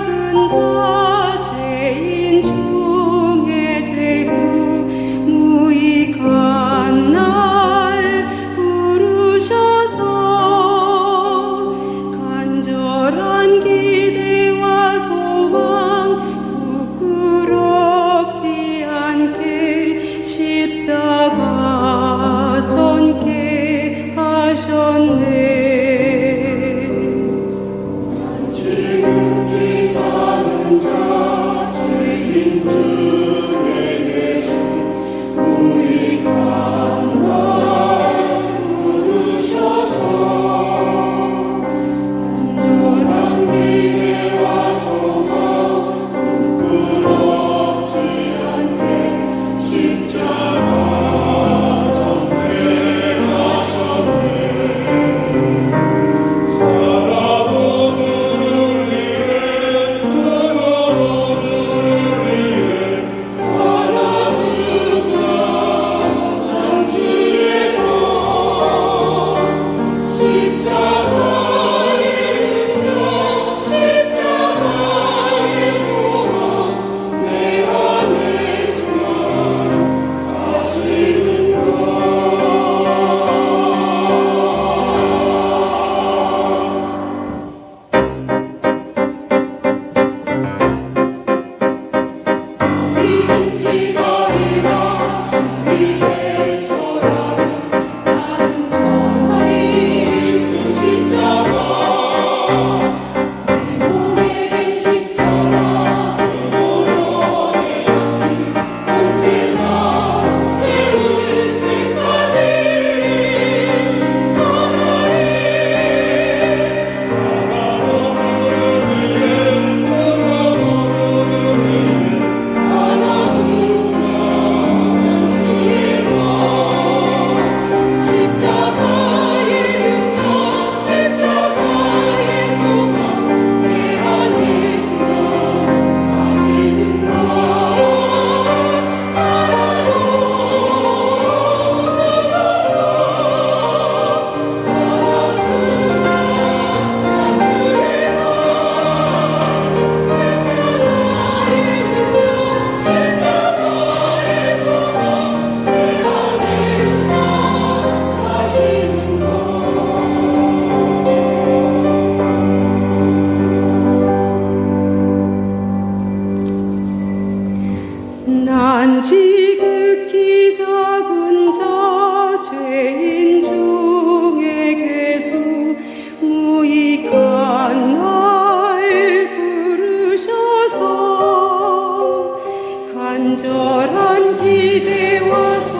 은 자. 지극히 작은 자 죄인 중에 계수 무익한 날 부르셔서 간절한 기대와